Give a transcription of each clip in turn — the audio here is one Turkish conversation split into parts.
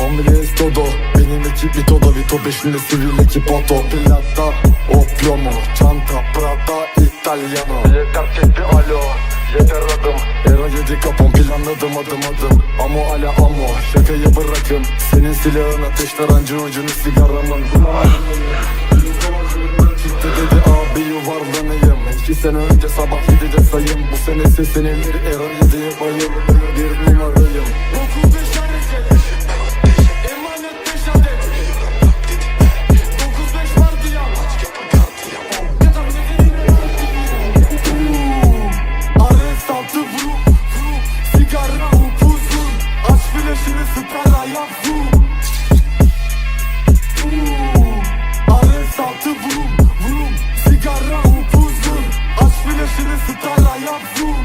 Omres todo Benim ekip bir todo Vito peşinde sivil ekip auto Plata o plomo Çanta Prada Italiano. Yeter bir alo Yeter adım. Era yedi kapon planladım adım adım. Amo ala amo Şakayı bırakın. Senin silahın ateşler ancı ucunu sigaramın İki sene önce sabah yedide sayım. Bu sene sesinin bir era yediye bayım. Bir numarayım Dokuz beş hareket Emanet beş adet. Dokuz beş altı vurup vurup Sigara upuzun. Aç flaşını sıkara yap zoom Ares altı vurup vurup Aç flaşını sıkara yap zoom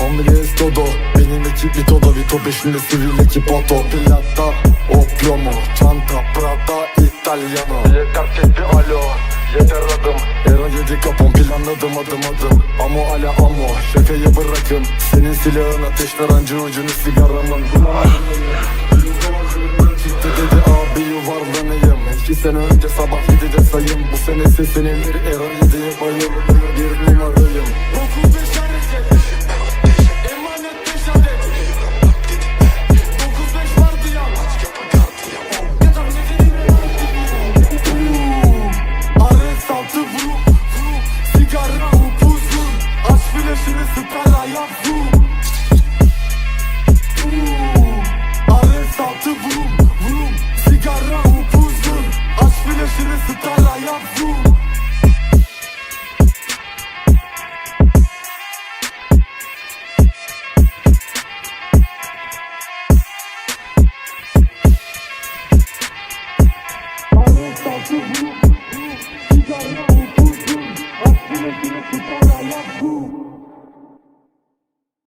Omres todo Benim ekip bir todo Vito peşinde sivil ekip auto Plata o plomo Çanta Prada Italiano Era yedi kapon planladım adım adım. Amo ala amo. Şakayı bırakın. Senin silahın ateşler ancı ucunu sigaramın Çıktı dedi abi yuvarlanayım. İki sene önce sabah yedide sayım. Bu sene sesinin bir era yediye bayım Bir numarayım Boom.